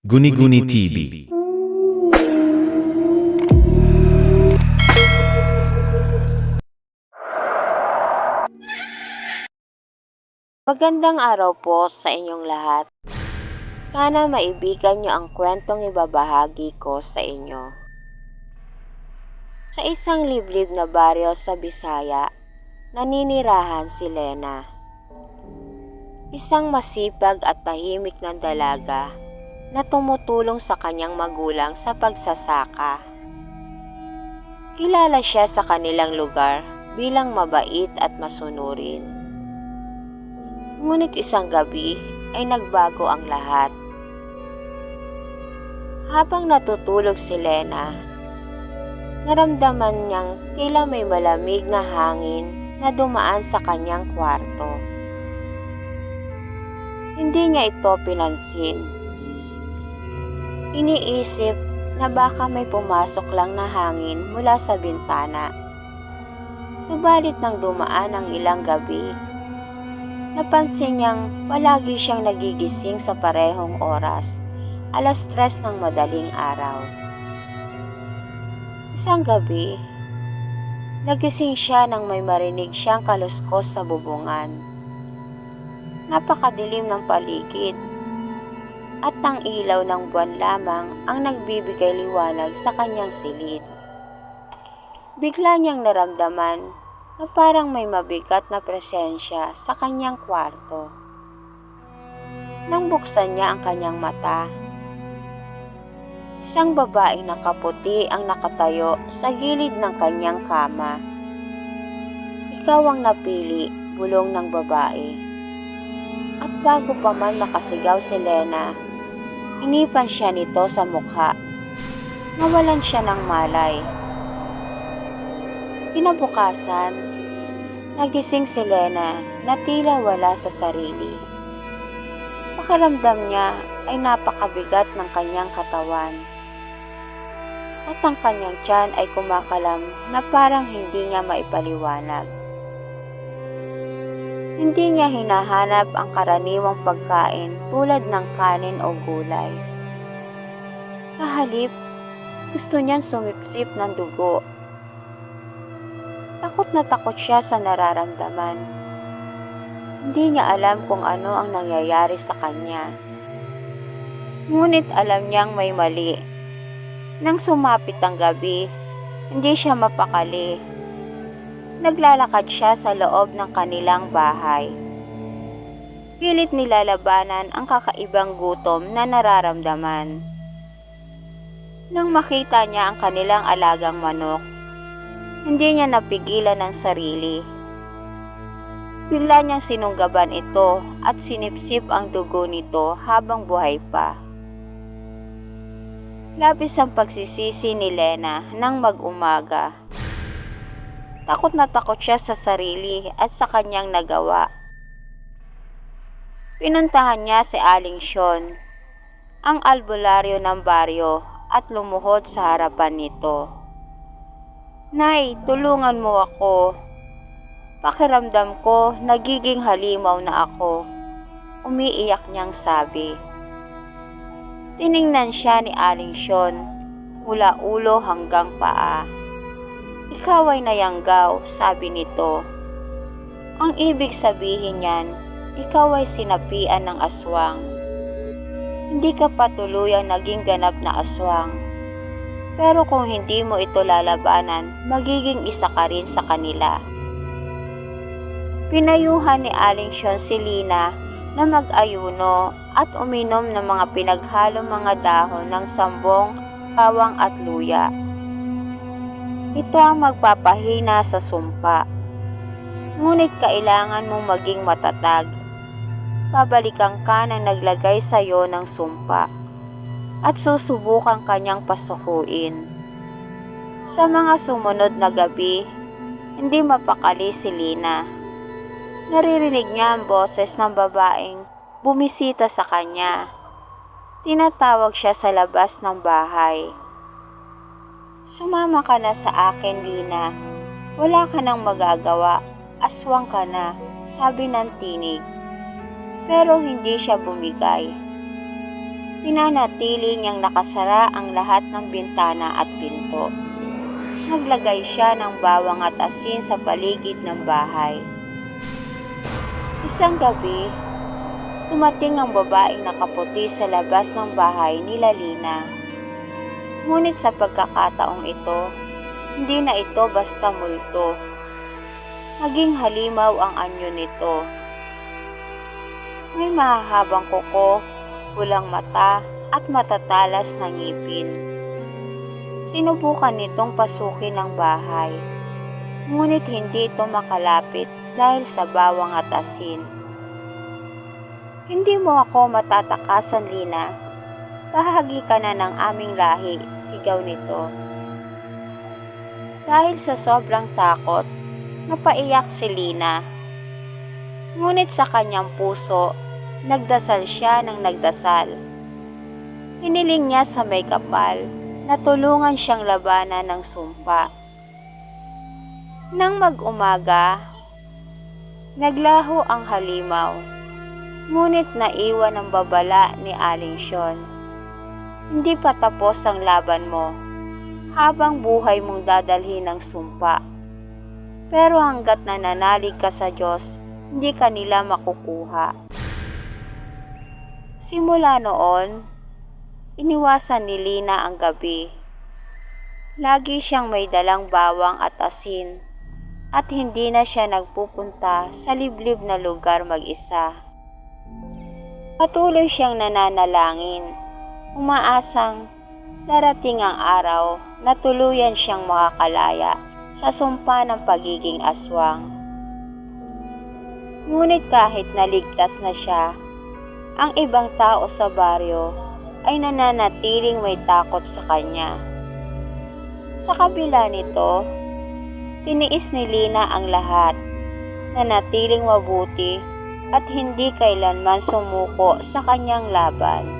Guni-Guni TV. Magandang araw po sa inyong lahat. Sana maibigan niyo ang kwentong ibabahagi ko sa inyo. Sa isang liblib na baryo sa Bisaya, naninirahan si Lena. Isang masipag at tahimik na dalaga na tumutulong sa kanyang magulang sa pagsasaka. Kilala siya sa kanilang lugar bilang mabait at masunurin. Ngunit isang gabi ay nagbago ang lahat. Habang natutulog si Lena, naramdaman niyang tila may malamig na hangin na dumaan sa kanyang kwarto. Hindi niya ito pinansin. Iniisip na baka may pumasok lang na hangin mula sa bintana. Subalit nang dumaan ang ilang gabi, Napansin niyang palagi siyang nagigising sa parehong oras, alas tres ng madaling araw. Isang gabi, nagising siya nang may marinig siyang kaluskos sa bubungan. Napakadilim ng paligid at ang ilaw ng buwan lamang ang nagbibigay liwanag sa kanyang silid. Bigla niyang naramdaman na parang may mabigat na presensya sa kanyang kwarto. Nang buksan niya ang kanyang mata, isang babaeng nakaputi ang nakatayo sa gilid ng kanyang kama. Ikaw ang napili, bulong ng babae. At bago pa man makasigaw si Lena, inipan siya nito sa mukha. Nawalan siya ng malay. Kinabukasan, nagising si Lena na tila wala sa sarili. Pakiramdam niya ay napakabigat ng kanyang katawan. At ang kanyang tiyan ay kumakalam na parang hindi niya maipaliwanag. Hindi niya hinahanap ang karaniwang pagkain tulad ng kanin o gulay. Sa halip, gusto niyang sumipsip ng dugo Takot na takot siya sa nararamdaman. Hindi niya alam kung ano ang nangyayari sa kanya. Ngunit alam niyang may mali. Nang sumapit ang gabi, hindi siya mapakali. Naglalakad siya sa loob ng kanilang bahay. Pilit nilalabanan ang kakaibang gutom na nararamdaman. Nang makita niya ang kanilang alagang manok, hindi niya napigilan ang sarili. Bigla niyang sinunggaban ito at sinipsip ang dugo nito habang buhay pa. Labis ang pagsisisi ni Lena nang mag-umaga. Takot na takot siya sa sarili at sa kanyang nagawa. Pinuntahan niya si Aling Sean, ang albularyo ng baryo at lumuhod sa harapan nito. Nay, tulungan mo ako. Pakiramdam ko, nagiging halimaw na ako. Umiiyak niyang sabi. Tiningnan siya ni Aling Sean, mula ulo hanggang paa. Ikaw ay nayanggaw, sabi nito. Ang ibig sabihin niyan, ikaw ay sinapian ng aswang. Hindi ka patuluyang naging ganap na aswang pero kung hindi mo ito lalabanan, magiging isa ka rin sa kanila. Pinayuhan ni Aling Sean si Lina na mag-ayuno at uminom ng mga pinaghalong mga dahon ng sambong, bawang at luya. Ito ang magpapahina sa sumpa. Ngunit kailangan mong maging matatag. Babalikan ka ng naglagay sa iyo ng sumpa at susubukan kanyang pasukuin. Sa mga sumunod na gabi, hindi mapakali si Lina. Naririnig niya ang boses ng babaeng bumisita sa kanya. Tinatawag siya sa labas ng bahay. Sumama ka na sa akin, Lina. Wala ka nang magagawa. Aswang ka na, sabi ng tinig. Pero hindi siya bumigay. Pinanatili niyang nakasara ang lahat ng bintana at pinto. Naglagay siya ng bawang at asin sa paligid ng bahay. Isang gabi, dumating ang babaeng nakaputi sa labas ng bahay ni Lalina. Ngunit sa pagkakataong ito, hindi na ito basta multo. Maging halimaw ang anyo nito. May mahahabang kuko, pulang mata at matatalas na ngipin. Sinubukan nitong pasukin ang bahay. Ngunit hindi ito makalapit dahil sa bawang at asin. Hindi mo ako matatakasan, Lina. Bahagi ka na ng aming lahi, sigaw nito. Dahil sa sobrang takot, napaiyak si Lina. Ngunit sa kanyang puso, nagdasal siya ng nagdasal. Hiniling niya sa may kapal na tulungan siyang labanan ng sumpa. Nang mag-umaga, naglaho ang halimaw, ngunit naiwan ang babala ni Aling Sean. Hindi pa tapos ang laban mo, habang buhay mong dadalhin ng sumpa. Pero hanggat nananalig ka sa Diyos, hindi ka nila makukuha. Simula noon, iniwasan ni Lina ang gabi. Lagi siyang may dalang bawang at asin at hindi na siya nagpupunta sa liblib na lugar mag-isa. Patuloy siyang nananalangin, umaasang darating ang araw na tuluyan siyang makakalaya sa sumpa ng pagiging aswang. Ngunit kahit naligtas na siya, ang ibang tao sa baryo ay nananatiling may takot sa kanya. Sa kabila nito, tiniis ni Lina ang lahat, nanatiling mabuti at hindi kailanman sumuko sa kanyang laban.